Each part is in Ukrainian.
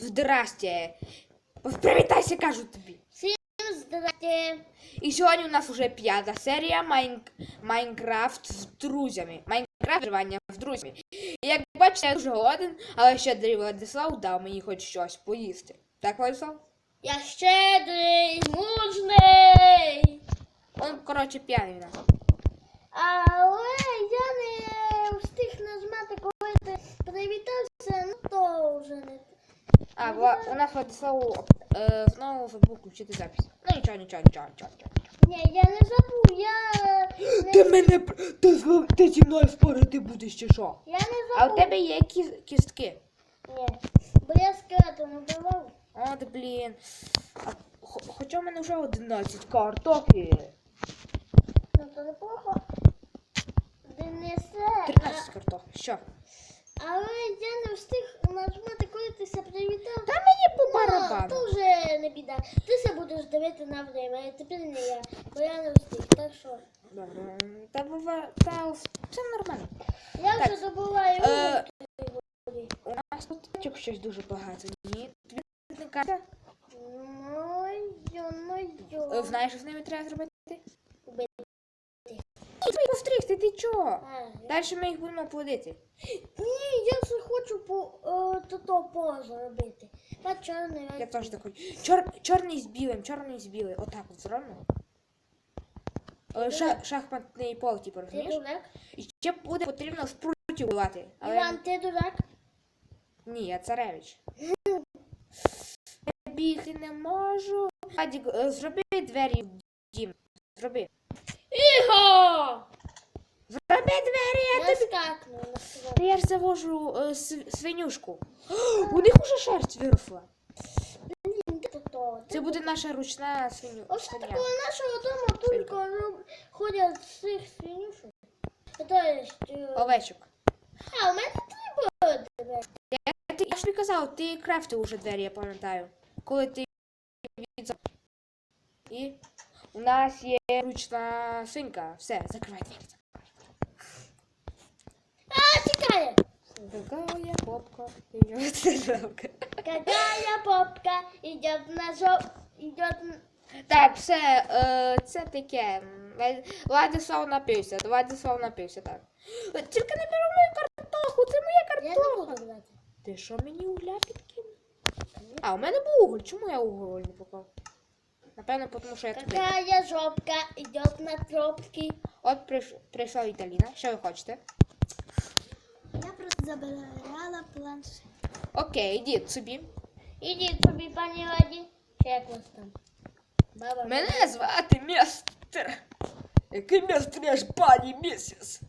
здрасте. Привітайся, кажу тобі. Всім здрасте. І сьогодні у нас вже п'ята серія Майн... Майнкрафт з друзями. Майнкрафт виживання з друзями. І як бачите, я дуже голоден, але ще Дрій Владислав дав мені хоч щось поїсти. Так, Владислав? Я щедрий, мужний. Он, коротше, п'яний у нас. Але я не встиг нажмати, коли ти привітався, ну то вже не. А, Вла... у нас Владислав е, знову забув включити запис. Ну нічого, нічого, нічого, нічого. нічого. Ні, я не забув, я не, Ти мене пр- ти, з- ти зі мною спорити будеш чи що? я не А в забув. тебе є кіс- кістки. Ні, бо я скелетом убивав. От, блін. А, хо- хоча в мене вже 11 картоплі. Ну то неплохо. Донесе. 13 картоплі. Що? Але я не встиг нажмати, коли ти ся привітав. Та мені по Ну, барабану. то вже не біда. Ти се будеш дивити на время, а тепер не я, бо я не встиг. Так що Добре. Та бува, та це нормально. я Так. вже добуваю. Е. У нас тут тачок щось дуже багато. Ні, тобі не каже? Ну, йо, ну, Е. Знаєш, що з ними треба зробити? Постригти, ти чого? Далі ми їх будемо плодити. Ні, я все хочу по е, то, то позу робити. Та чорний. Я теж так хочу. Чор, чорний з білим, чорний з білим. Отак от зробимо. Е, Ша, шахматний пол, типу, Ти розумієш? дурак? І ще буде потрібно спрутів бувати. Але Іван, ти дурак? ні, я царевич. Я бігти не можу. Адік, е, зроби двері в дім. Зроби. Іго! Зроби двері, я Я тобі. скакну на себе. Та Я ж завожу е, св- свинюшку. У них уже шерсть виросла. То, то. Це буде наша ручна свиню. Ось свиня. такого нашого дому тільки роб- ходять з цих свинюшок. То есть, е, Овечок. а, у мене три буде. Я, ти- я ж тобі казав, ти крафтив уже двері, я пам'ятаю. Коли ти від... І у нас є ручна свинка. Все, закривай двері. А, тікає. Какая попка идет жалко. Какая попка идет на жоп... Идет... Так, все, е, це таке. Владислав напився, Владислав напився, так. Е, Тільки не беру мою картоху, це моя картоха. Ти що мені угля підкинув? А, у мене був уголь. Чому я уголь не попав? Напевно, тому що я туди. Какая жопка идет на тропки. От прийш... прийшла Віталіна. Що ви хочете? Я просто забирала планшет. Окей, ідіть собі. Ідіть собі, пані Ладі. Чи як вас там? Баба. Мене звати містер. Який містер, я ж пані місіс.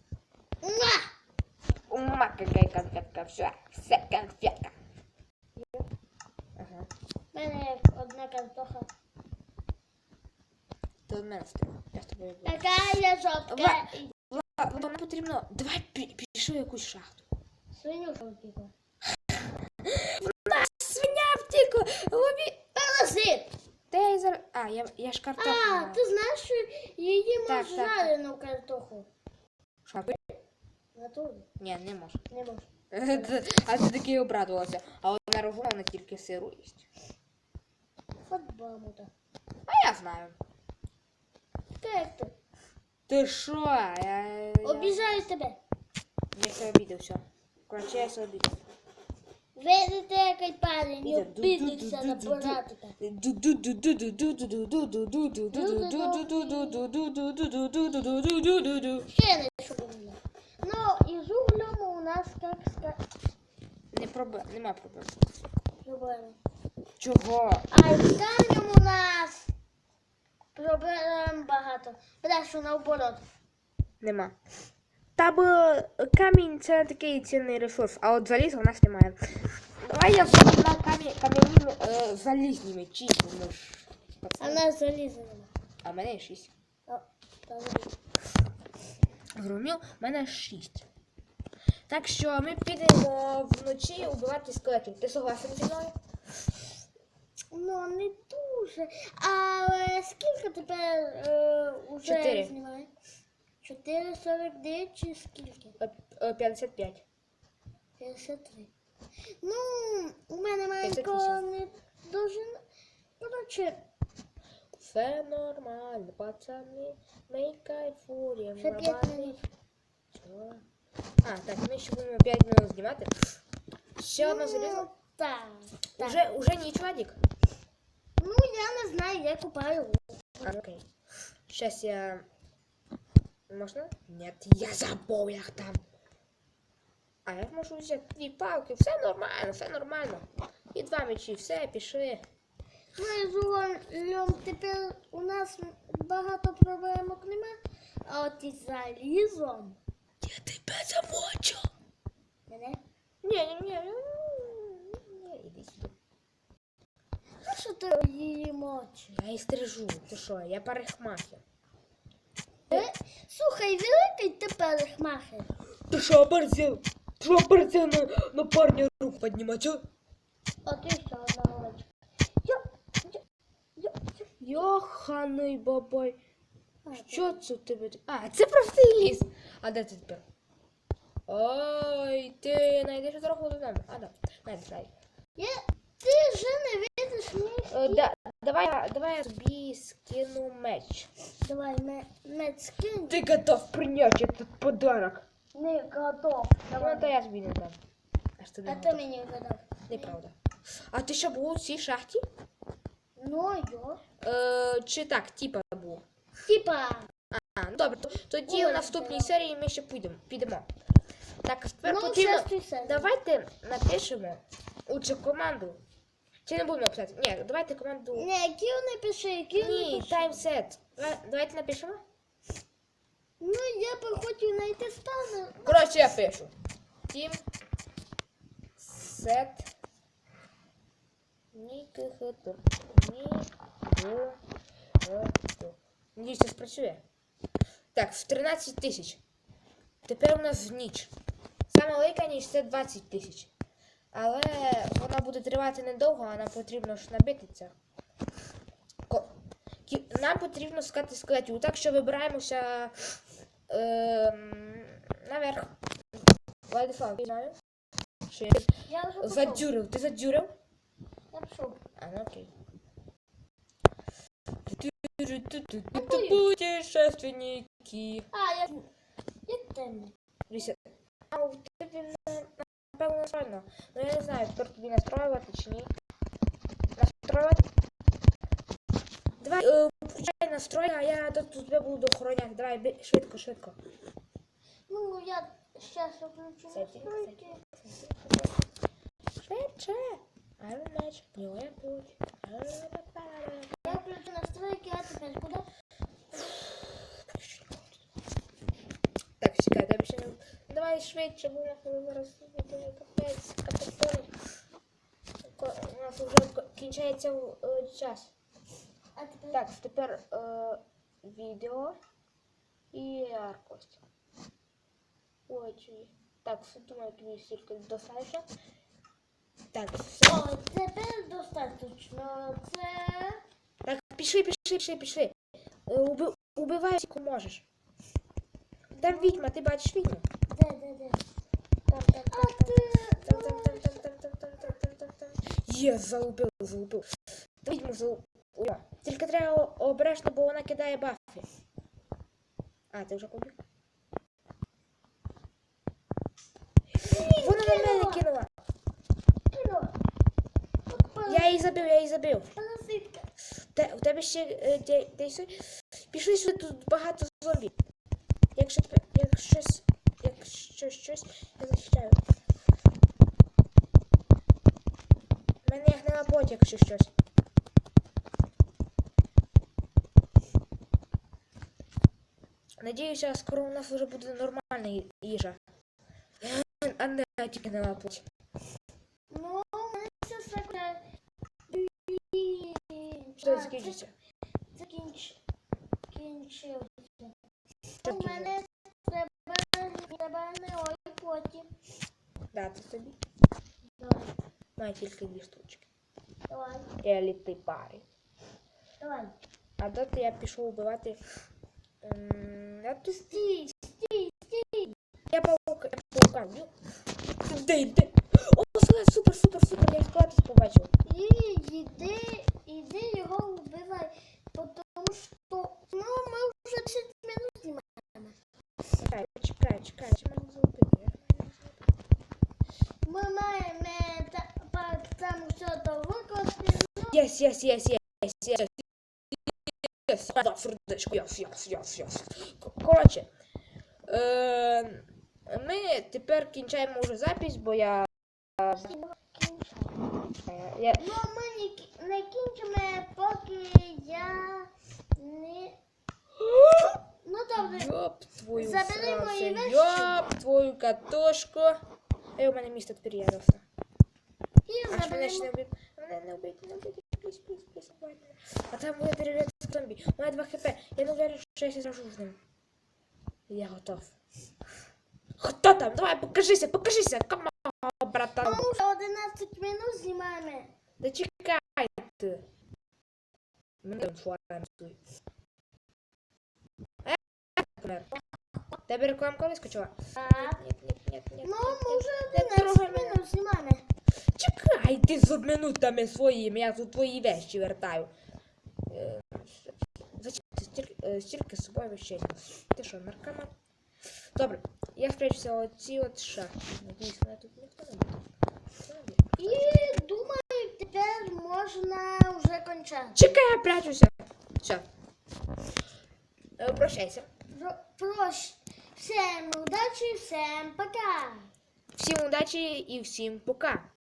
Муа! Ума, какая конфетка, все, все конфетка. Ага. Мене одна картоха. Мене встиг. Я з тобою буду. Какая жопка Ва- идет. Ла- потрібно. Давай пі- пішли в якусь шахту. Свинюшка втекла. Свиня втікла! Лові! Паразит! Та я зараз. А, я, я ж картофель. А, маю. ти знаєш, що її Так, можна так, так. жарену картоху? Шахту? Натурі? Ні, не можу. Не можу. А ти такий обрадувався. А от на розуму вона тільки сиру їсть. От. А я знаю. Як ти? Ти що? Я. Обіжаю тебе. Я все обідав, все. Короче, я все обідав. Видите, який парень Іде. обідався на шумно. Ну, і з углем у нас як сказати. Не проблем, нема проблем. Проблеми. Чого? А з камнем у нас проблем багато. Брешу наоборот. Нема. Та бо камінь це такий цінний ресурс, а от заліза у нас немає. Давай я зроблю на камінь кам'яні е, залізні мечі, бо ми ж А в нас заліза нема. А в мене є шість. Та в мене шість. Так що ми підемо вночі убивати скелетів. Ти согласен зі мною? Ну, не дуже. Але скільки тепер е, уже Чотири. знімає? 4,49 чи скільки? Е, е, 55. 53. Ну, у мене маленько 58. не дуже. Коротше, Все нормально, пацани. Ми кайфуємо. ще 5 нормально. минут. Чого? А, так, ми ще будемо 5 минут знімати. Ще одна залізо. Ну, так. так. Уже, уже ніч, Вадик? Ну, я не знаю, я купаю. Ну окей. Сейчас я... Можно? Нет, я забыл их там. А я можу взяти дві палки, все нормально, все нормально. І два мечі, все, пішли. Ну і з углем тепер у нас багато проблемок нема. А от із залізом. Я тебе замочу. Мене? Ні, ні. Ні, іди сюди. Що ти її мочиш? Я і стрижу. Ти що, я парикмахер. Е, Слухай, великий ти перехмахер. Ти що, оборзел? Ти що, оборзел на, на парня рук піднімати, а? А ти що, я. Йоханий бабай. А, Що це у тебе? А, це простий ліс. А де ти тепер? Ой, ти знайдеш дорогу додому. А, да. Найдеш, знайдеш. Я, ти вже не видиш мій. Е, да, давай, давай я тобі скину меч. Давай, ме, меч скинь. Ти готов прийняти этот подарок. Не готов. Ну, то я тобі не дам. Аж не А ти готов. мені видав. Неправда. А ти що був у цій шахті? Ну, йо. Е, чи так, типа був? Типа. А, ну добре, то- тоді Ой, у наступній серії ми ще підемо. підемо. Так, тепер Ну, потрібно... шестий сезон. Давайте напишемо лучше команду. Чи не будемо писати? Ні, давайте команду. Не, Кіл не пиши, Кіл не Ні, пиши. таймсет. Давайте напишемо. Ну, я би хотів знайти стане. Коротше, я пишу. Тім сет Нікхету. Нікхету. Надіюсь, це спрацює. Так, в 13 тисяч. Тепер у нас ніч. Саме велика ніч це 20 тисяч. Але вона буде тривати недовго, а нам потрібно ж набити це. Нам потрібно скати скелетів. Так що вибираємося ем, наверх. Владислав, ти знаю? Чи Я задюрив? Ти задюрив? Я пішов. А, ну окей. Путешественники. А, я... Як темно. Дивіться. А у тебе напевно. Ну я не знаю, тепер тобі настроювати чи ні. Настроювати? Давай, е, включай настрой, а я тут тебе буду охороняти. Давай, швидко, швидко. Ну, я зараз включу настройки. Швидше. Iron Match, New путь. Я включу настройки, а тепер куди? Так, чекай, дай ще не... Давай швидше, бо я зараз буде капець, капець. У нас вже кінчається е, час. Так, тепер е, відео і аркость. Ой, чи... Так, думаю, тобі стільки достатньо. Так, все. О, тепер достатньо. Це... Так, пішли, пішли, пішли, пішли. Е, Уби, убивай, кому можеш. Там відьма, ти бачиш відьму? Де, де, де? Там, там, там, там. Там, там, там, там, там, там, там, там, там, там, там. Є, залупив, залупив. Відьму залупив. Тільки треба обережно, бо вона кидає бафи. А, ти вже побіг? Вона на мене кинула. Я її забив, я її забив. Паразитка. Те, у тебе ще е, де, десь. Пішли сюди, тут багато зомбі. Якщо тебе, як захищаю щось, я захищаю. У мене є гнила потік, якщо щось. Надіюся, скоро у нас вже буде нормальна їжа. А не тільки не лапуть. Ну, все закінчиться. Що закінчиться? Закінчилося. У мене потім. Дати собі. Давай, Має тільки дві штучки. давай, Еліти пари. давай. А доти я пішов вбивати. ем, Я тут Стій, стій, стій. я паука, я паука Де, Де йде? О, А, супер, супер, супер, я складись побачив. І йди, іди його вбивай, тому що ну, ми вже 10 минут знімаємо. Чекай, чекай, чекай, чи мене зробити? Ми маємо та, па- там все до єс, єс, єс, єс. Єс, да, сердечко, єс, єс, єс, єс. Коротше, е, ми тепер кінчаємо вже запись, бо я... е, я Ну, ми не, кінчимо, поки я не. Ну добре. Йоп твою Забери мої вещи. Йоп твою катошку. Ей, у мене місто тепер є роса. І Аж мене ще не вбив. Мене не вбити, не вбити. Пліс, пліс, пліс, бувай. А там буде дерев'яний зомбі. У мене 2 хп. Я не уверен, що я сражу з ним. Я готов. Хто там? Давай, покажися, покажися. Камон, братан. Вже 11 минут знімаємо. Да чекайте. Мене там. Е, помер. Тебе рекламка вискочила? Так. Нет, нет, нет, нет. Ну, ми вже Не трогай 11 минут знімаємо. Чекай ти з минутами своїми, я тут твої вещі вертаю. Е, Зачем стільки, е, стільки з собою вещей? Ти що, наркоман? Добре, я спрячуся оці от шахти. Надіюсь, мене тут ніхто не буде. І думаю, тепер можна вже кончати. Чекай, я прячуся. Все. Е, Прощайся. Про- Прощ. Всем удачи, всем пока. Всім удачі і всім пока.